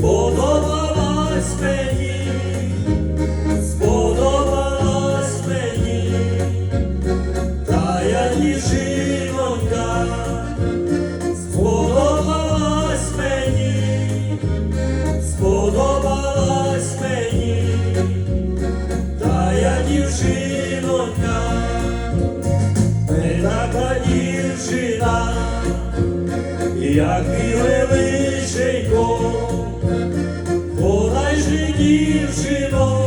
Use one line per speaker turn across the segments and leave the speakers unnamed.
сподобалась мені, сподобалась мені, та я дівчинонька, сподобалась мені, сподобалась мені, та я дівчинонька, не така дівчина, як біле дівчино,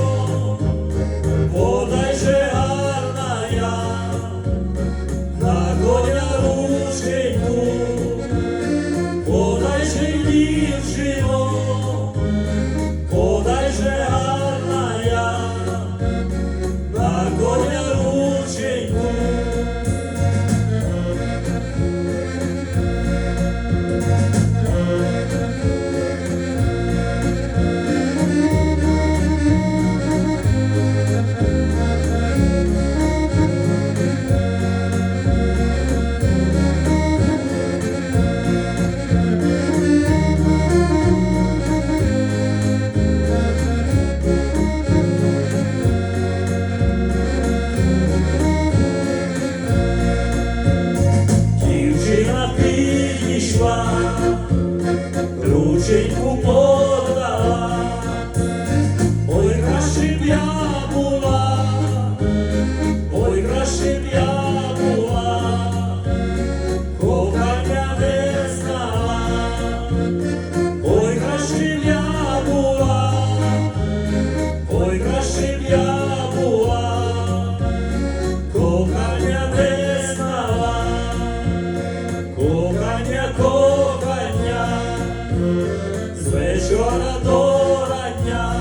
з вечора до рання,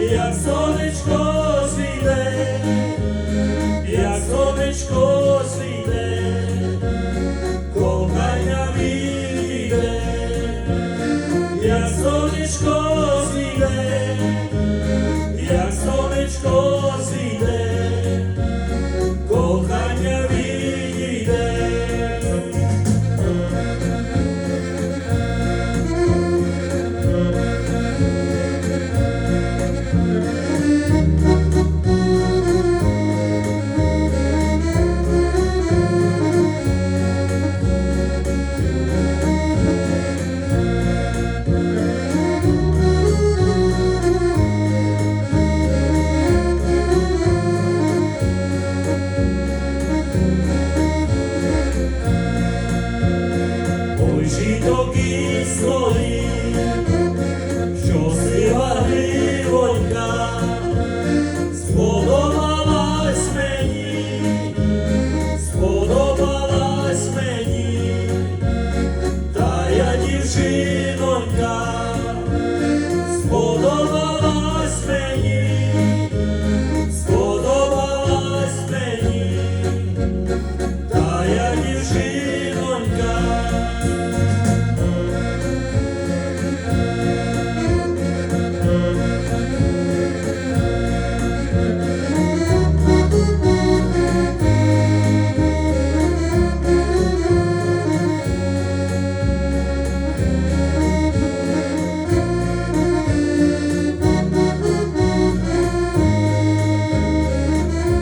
як сонечко світе, як сонечко світе, кохання війде, як сонечко світе, як сонечко світе, сподобалась